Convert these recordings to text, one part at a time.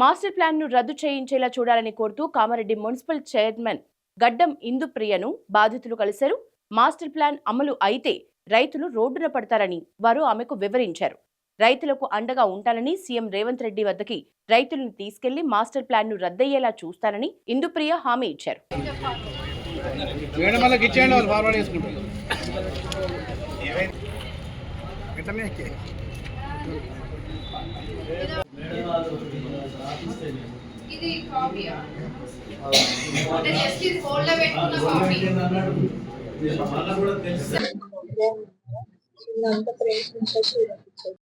Master ప్లాన్ను రద్దు చేయించేలా చూడాలని కోరుతూ కామారెడ్డి మున్సిపల్ చైర్మన్ గడ్డం ఇందుప్రియను బాధితులు కలిశారు. మాస్టర్ ప్లాన్ అమలు అయితే రైతులు రోడ్డున పడతారని వారు ఆమెకు వివరించారు. రైతులకు అండగా ఉంటానని సీఎం రేవంత్ రెడ్డి వద్దకి రైతులను తీసుకెళ్ళి మాస్టర్ ప్లాన్ను రద్దయ్యేలా చూస్తానని ఇందుప్రియ హామీ ఇచ్చారు. ఇది కాపీయా అంటే జస్ట్ ఇది లో పెట్టుకున్న కాపీ.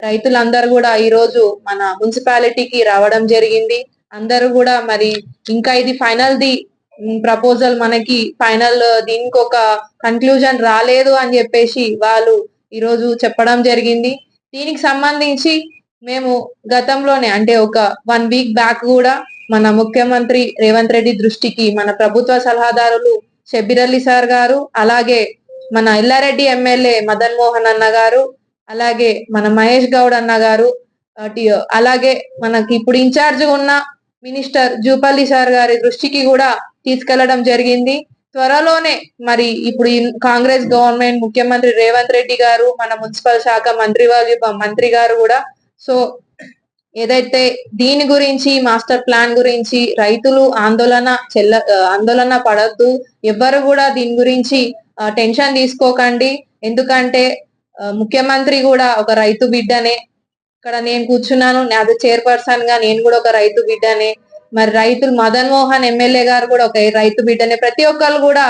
రైతులందరూ కూడా ఈ రోజు మన మున్సిపాలిటీకి రావడం జరిగింది. అందరూ కూడా మరి ఇంకా ఇది ఫైనల్ ది ప్రపోజల్ మనకి ఫైనల్ దీనికి ఒక కన్క్లూజన్ రాలేదు అని చెప్పేసి వాళ్ళు ఈ రోజు చెప్పడం జరిగింది. దీనికి సంబంధించి మేము గతంలోనే అంటే ఒక వన్ వీక్ బ్యాక్ కూడా మన ముఖ్యమంత్రి రేవంత్ రెడ్డి దృష్టికి మన ప్రభుత్వ సలహాదారులు షబ్బీర్ అలీ సార్ గారు అలాగే మన ఎల్లారెడ్డి ఎమ్మెల్యే మదన్ మోహన్ అన్న గారు అలాగే మన మహేష్ గౌడ్ అన్న గారు అలాగే మనకి ఇప్పుడు ఇన్ఛార్జ్ ఉన్న మినిస్టర్ జూపల్లి సార్ గారి దృష్టికి కూడా తీసుకెళ్ళడం జరిగింది. త్వరలోనే మరి ఇప్పుడు కాంగ్రెస్ గవర్నమెంట్ ముఖ్యమంత్రి రేవంత్ రెడ్డి గారు మన మున్సిపల్ శాఖ మంత్రి వాళ్ళు మంత్రి గారు కూడా సో ఏదైతే దీని గురించి మాస్టర్ ప్లాన్ గురించి రైతులు ఆందోళన చెల్ల ఆందోళన పడద్దు. ఎవ్వరు కూడా దీని గురించి టెన్షన్ తీసుకోకండి. ఎందుకంటే ముఖ్యమంత్రి కూడా ఒక రైతు బిడ్డనే. ఇక్కడ నేను కూర్చున్నాను అది చైర్పర్సన్గా నేను కూడా ఒక రైతు బిడ్డనే. మరి రైతులు మదన్ మోహన్ ఎమ్మెల్యే గారు కూడా ఒక రైతు బిడ్డనే. ప్రతి ఒక్కరు కూడా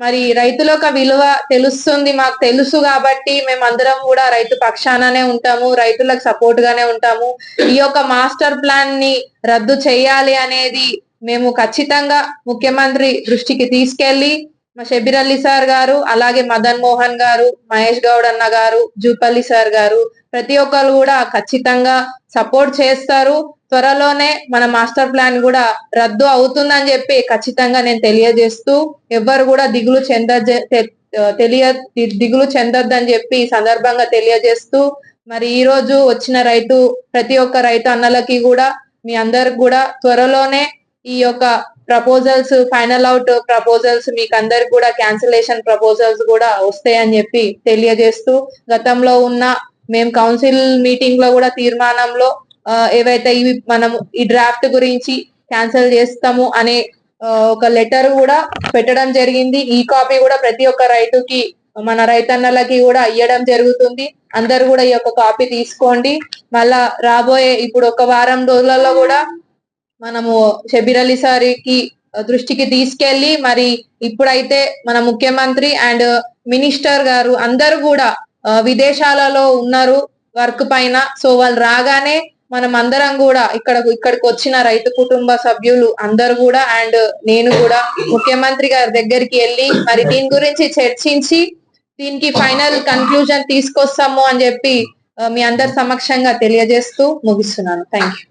మరి రైతుల యొక్క విలువ తెలుస్తుంది మాకు తెలుసు కాబట్టి మేము అందరం కూడా రైతు పక్షాననే ఉంటాము రైతులకు సపోర్ట్ గానే ఉంటాము. ఈ యొక్క మాస్టర్ ప్లాన్ని రద్దు చేయాలి అనేది మేము ఖచ్చితంగా ముఖ్యమంత్రి దృష్టికి తీసుకెళ్ళి మా షబీర్ అలీ సార్ గారు అలాగే మదన్ మోహన్ గారు మహేష్ గౌడ్ అన్న గారు జూపల్లి సార్ గారు ప్రతి ఒక్కరు కూడా ఖచ్చితంగా సపోర్ట్ చేస్తారు. త్వరలోనే మన మాస్టర్ ప్లాన్ కూడా రద్దు అవుతుందని చెప్పి ఖచ్చితంగా నేను తెలియజేస్తూ ఎవ్వరు కూడా దిగులు చెంద తెలియ దిగులు చెందొద్దని చెప్పి ఈ సందర్భంగా తెలియజేస్తూ మరి ఈ రోజు వచ్చిన రైతు ప్రతి ఒక్క రైతు అన్నలకి కూడా మీ అందరికి కూడా త్వరలోనే ఈ యొక్క ప్రపోజల్స్ ఫైనల్ అవుట్ ప్రపోజల్స్ మీకు అందరికి కూడా క్యాన్సిలేషన్ ప్రపోజల్స్ కూడా వస్తాయని చెప్పి తెలియజేస్తూ గతంలో ఉన్న మేము కౌన్సిల్ మీటింగ్లో కూడా తీర్మానంలో ఏవైతే ఇవి మనం ఈ డ్రాఫ్ట్ గురించి క్యాన్సిల్ చేస్తాము అనే ఒక లెటర్ కూడా పెట్టడం జరిగింది. ఈ కాపీ కూడా ప్రతి ఒక్క రైతుకి మన రైతన్నలకి కూడా ఇవ్వడం జరుగుతుంది. అందరు కూడా ఈ యొక్క కాపీ తీసుకోండి. మళ్ళా రాబోయే ఇప్పుడు ఒక వారం రోజులలో కూడా మనము షబీర్ అలీ సారికి దృష్టికి తీసుకెళ్ళి మరి ఇప్పుడైతే మన ముఖ్యమంత్రి అండ్ మినిస్టర్ గారు అందరూ కూడా విదేశాలలో ఉన్నారు వర్క్ పైన. సో వాళ్ళు రాగానే మనం అందరం కూడా ఇక్కడ ఇక్కడికి వచ్చిన రైతు కుటుంబ సభ్యులు అందరు కూడా అండ్ నేను కూడా ముఖ్యమంత్రి గారి దగ్గరికి వెళ్ళి మరి దీని గురించి చర్చించి దీనికి ఫైనల్ కన్క్లూజన్ తీసుకొస్తాము అని చెప్పి మీ అందరి సమక్షంగా తెలియజేస్తూ ముగిస్తున్నాను. Thank you